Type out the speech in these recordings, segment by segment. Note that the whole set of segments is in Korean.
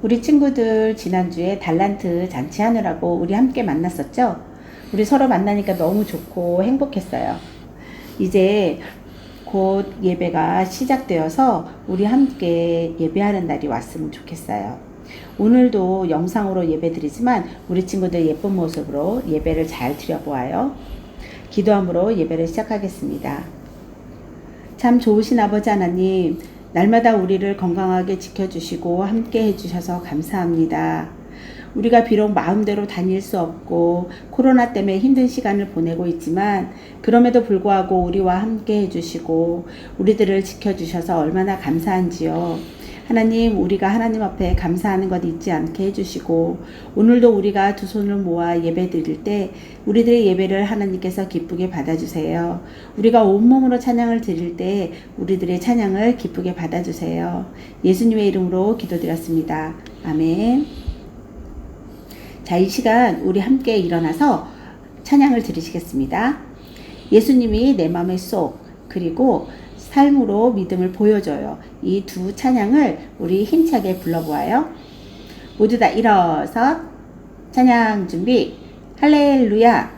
우리 친구들 지난주에 달란트 잔치하느라고 우리 함께 만났었죠? 우리 서로 만나니까 너무 좋고 행복했어요. 이제 곧 예배가 시작되어서 우리 함께 예배하는 날이 왔으면 좋겠어요. 오늘도 영상으로 예배 드리지만 우리 친구들 예쁜 모습으로 예배를 잘 드려보아요. 기도함으로 예배를 시작하겠습니다. 참 좋으신 아버지 하나님, 날마다 우리를 건강하게 지켜주시고 함께 해주셔서 감사합니다. 우리가 비록 마음대로 다닐 수 없고 코로나 때문에 힘든 시간을 보내고 있지만 그럼에도 불구하고 우리와 함께 해주시고 우리들을 지켜주셔서 얼마나 감사한지요. 하나님, 우리가 하나님 앞에 감사하는 것 잊지 않게 해주시고, 오늘도 우리가 두 손을 모아 예배 드릴 때, 우리들의 예배를 하나님께서 기쁘게 받아주세요. 우리가 온몸으로 찬양을 드릴 때, 우리들의 찬양을 기쁘게 받아주세요. 예수님의 이름으로 기도드렸습니다. 아멘. 자, 이 시간 우리 함께 일어나서 찬양을 들으시겠습니다. 예수님이 내 마음의 쏙, 그리고 삶으로 믿음을 보여줘요. 이 두 찬양을 우리 힘차게 불러보아요. 모두 다 일어서 찬양 준비. 할렐루야.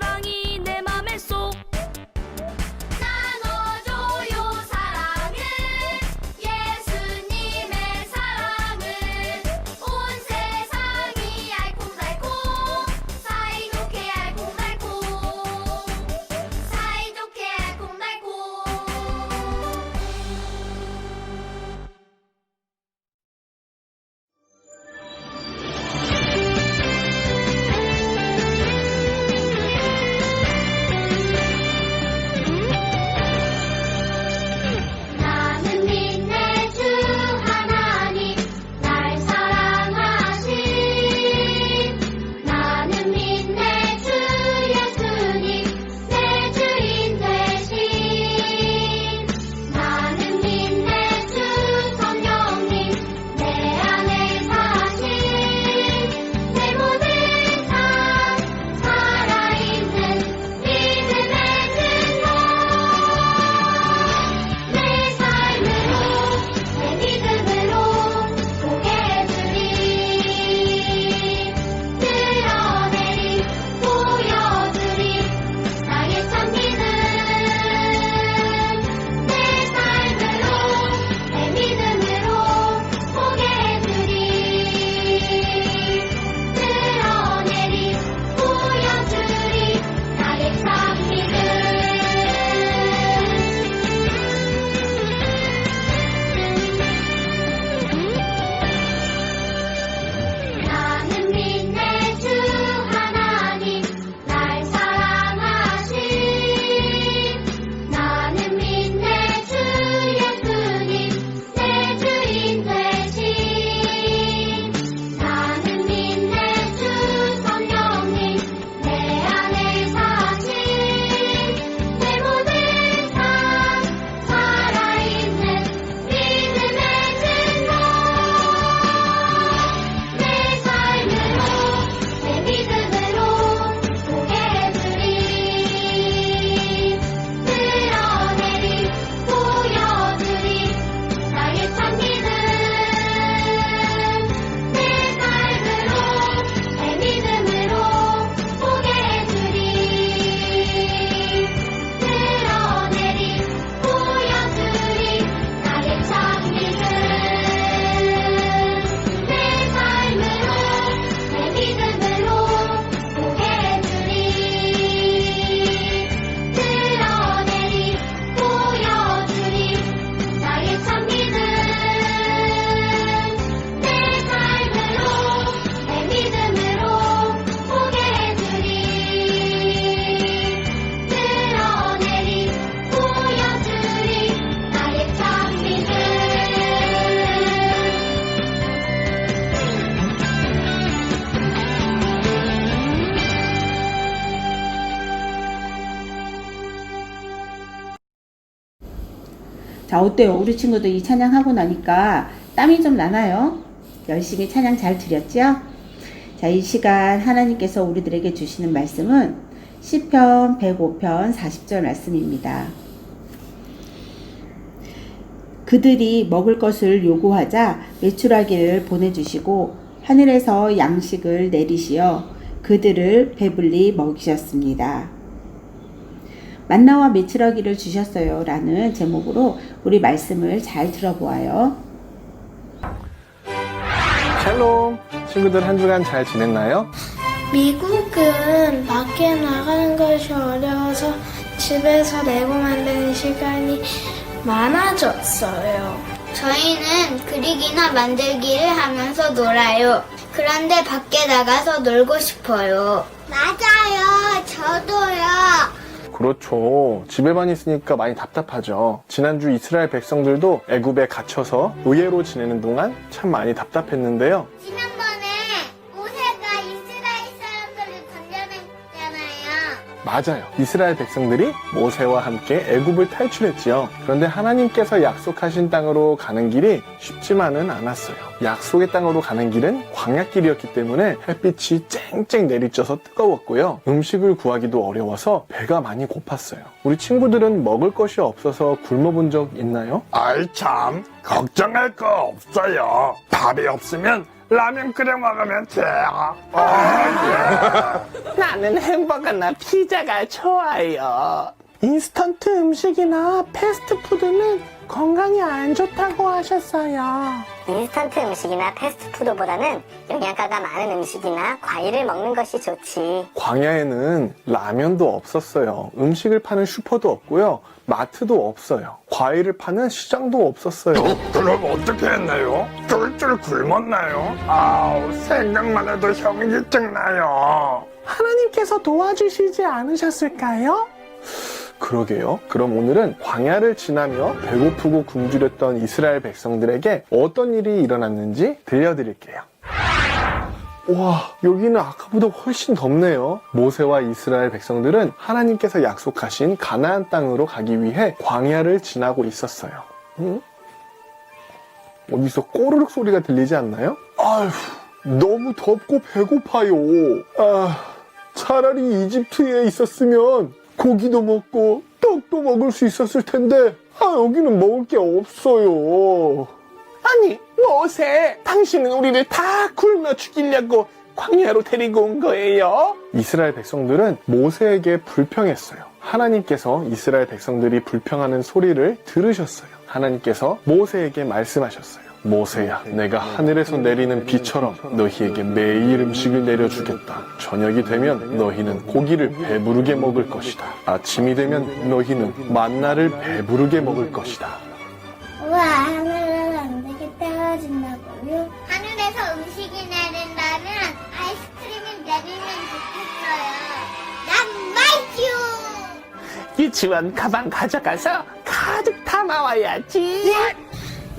자, 어때요? 우리 친구들 이 찬양하고 나니까 땀이 좀 나나요? 열심히 찬양 잘 드렸죠? 자, 이 시간 하나님께서 우리들에게 주시는 말씀은 시편 105편 40절 말씀입니다. 그들이 먹을 것을 요구하자 메추라기를 보내주시고 하늘에서 양식을 내리시어 그들을 배불리 먹이셨습니다. 만나와 메추라기를 주셨어요. 라는 제목으로 우리 말씀을 잘 들어보아요. 샬롬 친구들 한 주간 잘 지냈나요? 미국은 밖에 나가는 것이 어려워서 집에서 레고 만드는 시간이 많아졌어요. 저희는 그리기나 만들기를 하면서 놀아요. 그런데 밖에 나가서 놀고 싶어요. 맞아요. 저도요. 그렇죠. 집에만 있으니까 많이 답답하죠. 지난주 이스라엘 백성들도 애굽에 갇혀서 의예로 지내는 동안 참 많이 답답했는데요. 지난번 맞아요. 이스라엘 백성들이 모세와 함께 애굽을 탈출했지요. 그런데 하나님께서 약속하신 땅으로 가는 길이 쉽지만은 않았어요. 약속의 땅으로 가는 길은 광야길이었기 때문에 햇빛이 쨍쨍 내리쬐서 뜨거웠고요. 음식을 구하기도 어려워서 배가 많이 고팠어요. 우리 친구들은 먹을 것이 없어서 굶어본 적 있나요? 아이 참 걱정할 거 없어요. 밥이 없으면 라면 끓여 먹으면 돼요. 나는 햄버거나 피자가 좋아요. 인스턴트 음식이나 패스트푸드는 건강에 안 좋다고 하셨어요. 인스턴트 음식이나 패스트푸드보다는 영양가가 많은 음식이나 과일을 먹는 것이 좋지. 광야에는 라면도 없었어요. 음식을 파는 슈퍼도 없고요. 마트도 없어요. 과일을 파는 시장도 없었어요. 그럼 어떻게 했나요? 쫄쫄 굶었나요? 아우 생각만 해도 현기증 나요. 하나님께서 도와주시지 않으셨을까요? 그러게요. 그럼 오늘은 광야를 지나며 배고프고 굶주렸던 이스라엘 백성들에게 어떤 일이 일어났는지 들려드릴게요. 와, 여기는 아까보다 훨씬 덥네요. 모세와 이스라엘 백성들은 하나님께서 약속하신 가나안 땅으로 가기 위해 광야를 지나고 있었어요. 응? 어디서 꼬르륵 소리가 들리지 않나요? 아휴, 너무 덥고 배고파요. 아, 차라리 이집트에 있었으면 고기도 먹고 떡도 먹을 수 있었을 텐데, 아, 여기는 먹을 게 없어요. 아니, 모세, 당신은 우리를 다 굶어 죽이려고 광야로 데리고 온 거예요? 이스라엘 백성들은 모세에게 불평했어요. 하나님께서 이스라엘 백성들이 불평하는 소리를 들으셨어요. 하나님께서 모세에게 말씀하셨어요. 모세야, 내가 하늘에서 내리는 비처럼 너희에게 매일 음식을 내려주겠다. 저녁이 되면 너희는 고기를 배부르게 먹을 것이다. 아침이 되면 너희는 만나를 배부르게 먹을 것이다. 우와, 하늘은 안 되게 떨어진다고요? 하늘에서 음식이 내린다면 아이스크림이 내리면 좋겠어요. 난 말죠! 유치원 가방 가져가서 가득 담아와야지.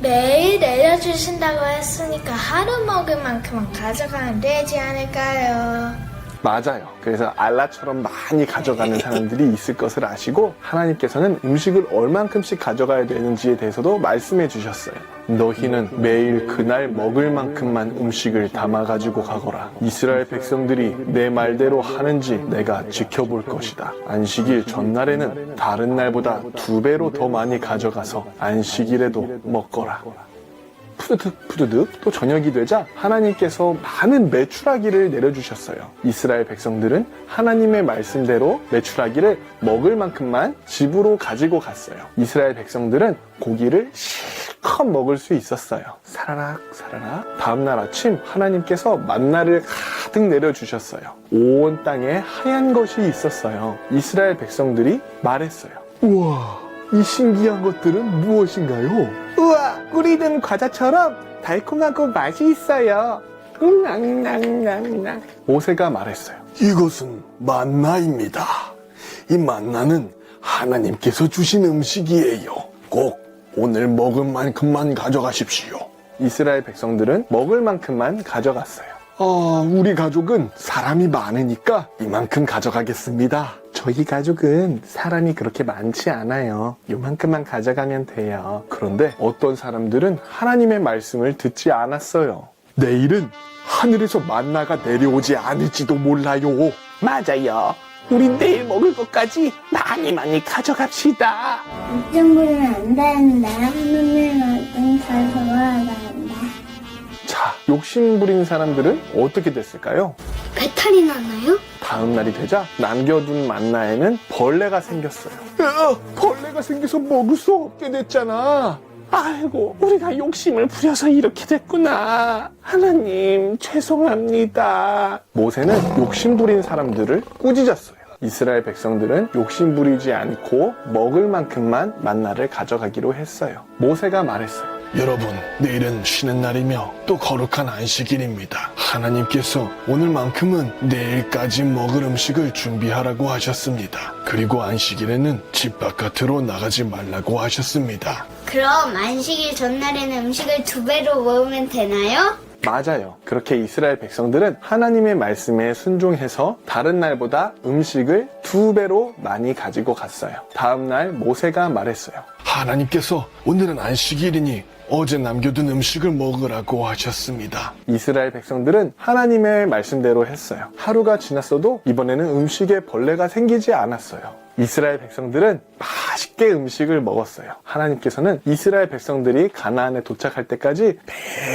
매일 내려주신다고 했으니까 하루 먹을 만큼은 가져가면 되지 않을까요? 맞아요. 그래서 알라처럼 많이 가져가는 사람들이 있을 것을 아시고 하나님께서는 음식을 얼만큼씩 가져가야 되는지에 대해서도 말씀해 주셨어요. 너희는 매일 그날 먹을 만큼만 음식을 담아 가지고 가거라. 이스라엘 백성들이 내 말대로 하는지 내가 지켜볼 것이다. 안식일 전날에는 다른 날보다 두 배로 더 많이 가져가서 안식일에도 먹거라. 푸드득 푸드득 또 저녁이 되자 하나님께서 많은 메추라기를 내려주셨어요. 이스라엘 백성들은 하나님의 말씀대로 메추라기를 먹을 만큼만 집으로 가지고 갔어요. 이스라엘 백성들은 고기를 실컷 먹을 수 있었어요. 사라락 사라락 다음날 아침 하나님께서 만나를 가득 내려주셨어요. 온 땅에 하얀 것이 있었어요. 이스라엘 백성들이 말했어요. 우와 이 신기한 것들은 무엇인가요? 우와, 우리는 과자처럼 달콤하고 맛이 있어요. 낭낭낭낭. 모세가 말했어요. 이것은 만나입니다. 이 만나는 하나님께서 주신 음식이에요. 꼭 오늘 먹은 만큼만 가져가십시오. 이스라엘 백성들은 먹을 만큼만 가져갔어요. 아, 우리 가족은 사람이 많으니까 이만큼 가져가겠습니다. 저희 가족은 사람이 그렇게 많지 않아요. 요만큼만 가져가면 돼요. 그런데 어떤 사람들은 하나님의 말씀을 듣지 않았어요. 내일은 하늘에서 만나가 내려오지 않을지도 몰라요. 맞아요. 우리 내일 먹을 것까지 많이 많이 가져갑시다. 부리면 안 되는데 하느님은 좀잘 적어야 되는데 자, 욕심 부린 사람들은 어떻게 됐을까요? 배탈이 났나요? 다음 날이 되자 남겨둔 만나에는 벌레가 생겼어요. 으, 벌레가 생겨서 먹을 수 없게 됐잖아. 아이고, 우리가 욕심을 부려서 이렇게 됐구나. 하나님, 죄송합니다. 모세는 욕심 부린 사람들을 꾸짖었어요. 이스라엘 백성들은 욕심 부리지 않고 먹을 만큼만 만나를 가져가기로 했어요. 모세가 말했어요. 여러분, 내일은 쉬는 날이며 또 거룩한 안식일입니다. 하나님께서 오늘만큼은 내일까지 먹을 음식을 준비하라고 하셨습니다. 그리고 안식일에는 집 바깥으로 나가지 말라고 하셨습니다. 그럼 안식일 전날에는 음식을 두 배로 먹으면 되나요? 맞아요. 그렇게 이스라엘 백성들은 하나님의 말씀에 순종해서 다른 날보다 음식을 두 배로 많이 가지고 갔어요. 다음 날 모세가 말했어요. 하나님께서 오늘은 안식일이니 어제 남겨둔 음식을 먹으라고 하셨습니다. 이스라엘 백성들은 하나님의 말씀대로 했어요. 하루가 지났어도 이번에는 음식에 벌레가 생기지 않았어요. 이스라엘 백성들은 맛있게 음식을 먹었어요. 하나님께서는 이스라엘 백성들이 가나안에 도착할 때까지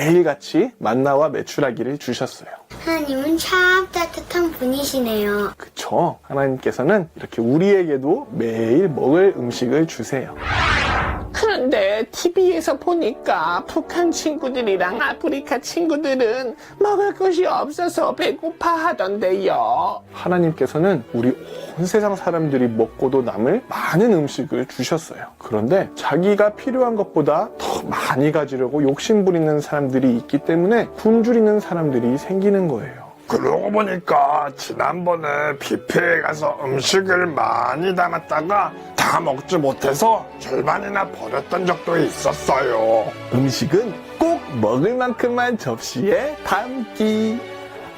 매일같이 만나와 메추라기를 주셨어요. 하나님은 참 따뜻한 분이시네요. 그쵸? 하나님께서는 이렇게 우리에게도 매일 먹을 음식을 주세요. 그런데 TV에서 보니까 북한 친구들이랑 아프리카 친구들은 먹을 것이 없어서 배고파 하던데요. 하나님께서는 우리 온 세상 사람들이 먹고도 남을 많은 음식을 주셨어요. 그런데 자기가 필요한 것보다 더 많이 가지려고 욕심 부리는 사람들이 있기 때문에 굶주리는 사람들이 생기는 거예요. 그러고 보니까 지난번에 뷔페에 가서 음식을 많이 담았다가 다 먹지 못해서 절반이나 버렸던 적도 있었어요. 음식은 꼭 먹을 만큼만 접시에 담기.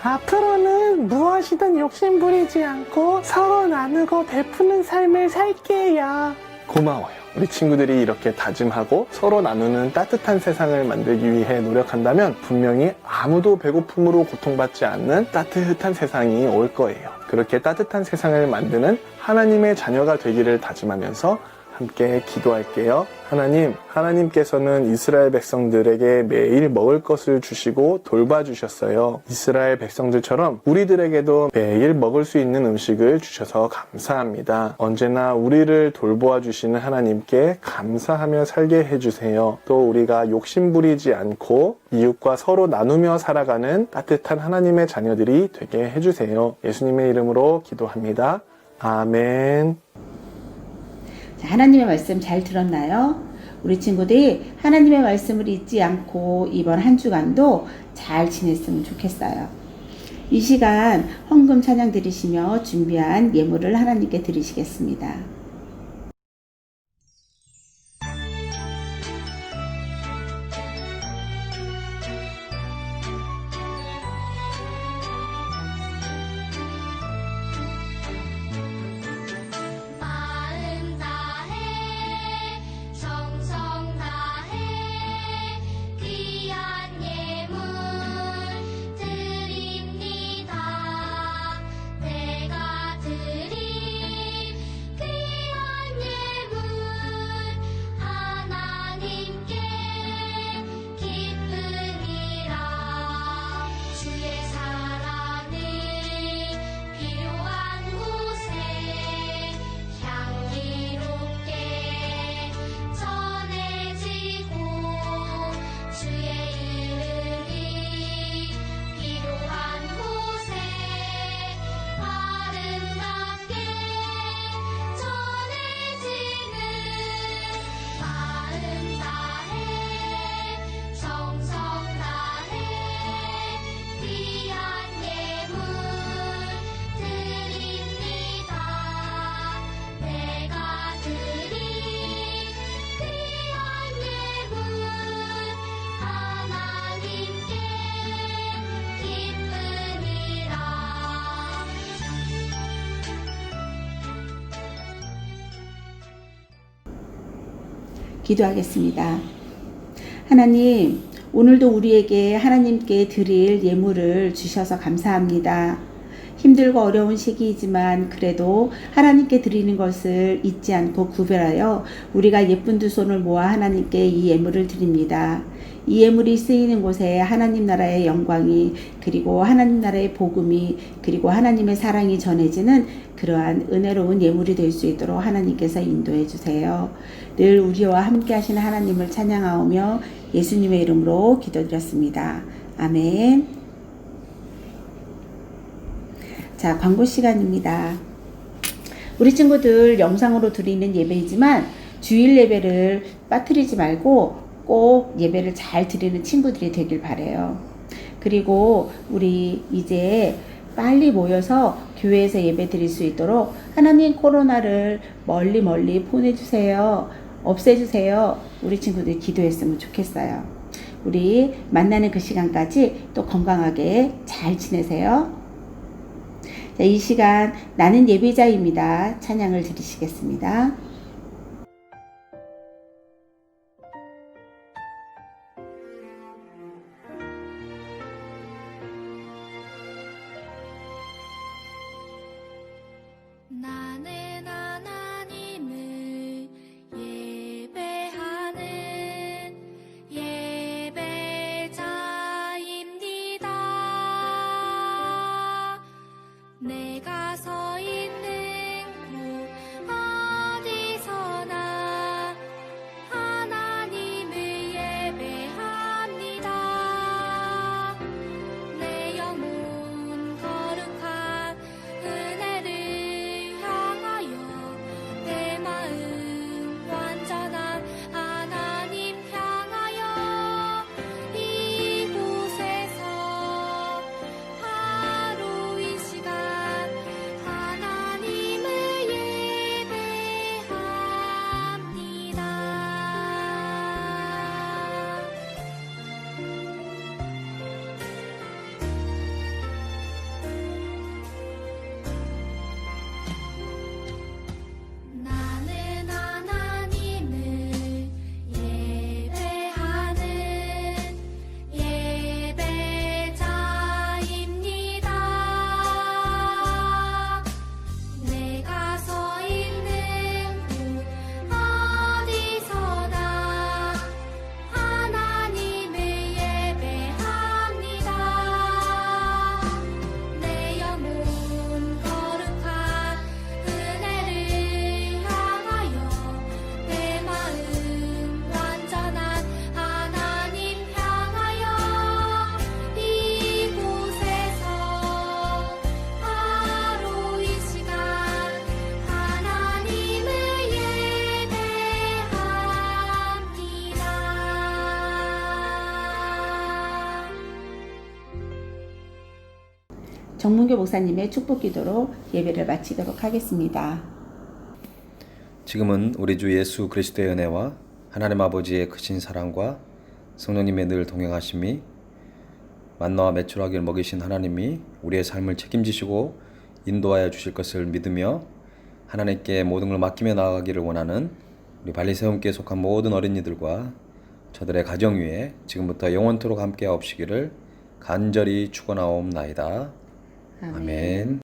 앞으로는 무엇이든 욕심 부리지 않고 서로 나누고 베푸는 삶을 살게요. 고마워요. 우리 친구들이 이렇게 다짐하고 서로 나누는 따뜻한 세상을 만들기 위해 노력한다면 분명히 아무도 배고픔으로 고통받지 않는 따뜻한 세상이 올 거예요. 그렇게 따뜻한 세상을 만드는 하나님의 자녀가 되기를 다짐하면서 함께 기도할게요. 하나님, 하나님께서는 이스라엘 백성들에게 매일 먹을 것을 주시고 돌봐주셨어요. 이스라엘 백성들처럼 우리들에게도 매일 먹을 수 있는 음식을 주셔서 감사합니다. 언제나 우리를 돌보아 주시는 하나님께 감사하며 살게 해주세요. 또 우리가 욕심 부리지 않고 이웃과 서로 나누며 살아가는 따뜻한 하나님의 자녀들이 되게 해주세요. 예수님의 이름으로 기도합니다. 아멘. 자, 하나님의 말씀 잘 들었나요? 우리 친구들이 하나님의 말씀을 잊지 않고 이번 한 주간도 잘 지냈으면 좋겠어요. 이 시간 헌금 찬양 드리시며 준비한 예물을 하나님께 드리시겠습니다. 기도하겠습니다. 하나님, 오늘도 우리에게 하나님께 드릴 예물을 주셔서 감사합니다. 힘들고 어려운 시기이지만 그래도 하나님께 드리는 것을 잊지 않고 구별하여 우리가 예쁜 두 손을 모아 하나님께 이 예물을 드립니다. 이 예물이 쓰이는 곳에 하나님 나라의 영광이 그리고 하나님 나라의 복음이 그리고 하나님의 사랑이 전해지는 그러한 은혜로운 예물이 될 수 있도록 하나님께서 인도해 주세요. 늘 우리와 함께 하시는 하나님을 찬양하오며 예수님의 이름으로 기도드렸습니다. 아멘. 자, 광고 시간입니다. 우리 친구들 영상으로 드리는 예배이지만 주일 예배를 빠뜨리지 말고 꼭 예배를 잘 드리는 친구들이 되길 바래요. 그리고 우리 이제 빨리 모여서 교회에서 예배 드릴 수 있도록 하나님 코로나를 멀리 멀리 보내주세요. 없애주세요. 우리 친구들 기도했으면 좋겠어요. 우리 만나는 그 시간까지 또 건강하게 잘 지내세요. 자, 이 시간 나는 예배자입니다. 찬양을 드리시겠습니다. 정문교 목사님의 축복 기도로 예배를 마치도록 하겠습니다. 지금은 우리 주 예수 그리스도의 은혜와 하나님 아버지의 크신 사랑과 성령님의 늘 동행하심이 만나와 매출하기를 먹이신 하나님이 우리의 삶을 책임지시고 인도하여 주실 것을 믿으며 하나님께 모든 걸 맡기며 나아가기를 원하는 우리 발리세움교에 속한 모든 어린이들과 저들의 가정 위에 지금부터 영원토록 함께 하옵시기를 간절히 축원하옵나이다. 아멘.